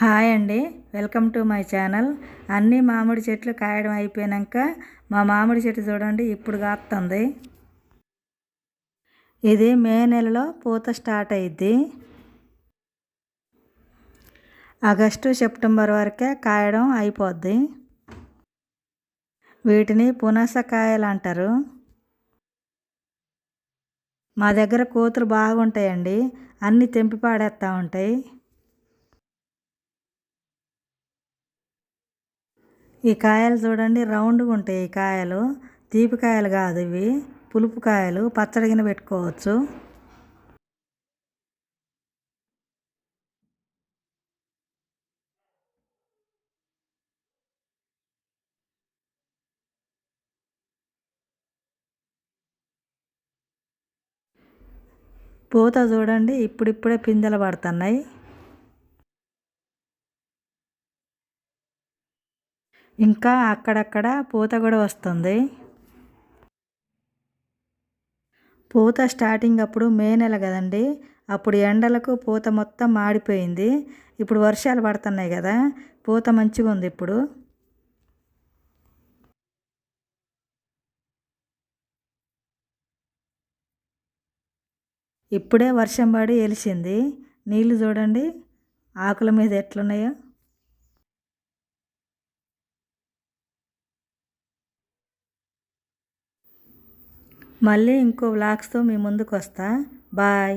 Hi అండి. Welcome to my channel. అన్ని మామిడి చెట్లు కాయడం అయిపోయాక మా మామిడి చెట్టు చూడండి ఇప్పుడు కాస్తుంది ఇది మే నెలలో పూత స్టార్ట్ అయ్యిద్ది ఆగస్టు సెప్టెంబర్ వరకే కాయడం అయిపోద్ది. వీటిని పునస కాయలు అంటారు. మా దగ్గర కోతులు బాగుంటాయండి. అన్నీ తెంపి పాడేస్తూ ఉంటాయి. ఈ కాయలు చూడండి రౌండ్గా ఉంటాయి ఈ కాయలు. తీపి కాయలు కాదు ఇవి. పులుపు కాయలు. పచ్చడిగిన పెట్టుకోవచ్చు. పూత చూడండి ఇప్పుడిప్పుడే పిందెలు పడుతున్నాయి. ఇంకా అక్కడక్కడ పూత కూడా వస్తుంది. పూత స్టార్టింగ్ అప్పుడు మే నెల కదండి. అప్పుడు ఎండలకు పూత మొత్తం మాడిపోయింది. ఇప్పుడు వర్షాలు పడుతున్నాయి కదా. పూత మంచిగా ఉంది ఇప్పుడు. ఇప్పుడే వర్షం పడి వెలిసింది నీళ్ళు చూడండి. ఆకుల మీద ఎట్లున్నాయో. మళ్ళీ ఇంకో వ్లాగ్స్తో మీ ముందుకు వస్తా బాయ్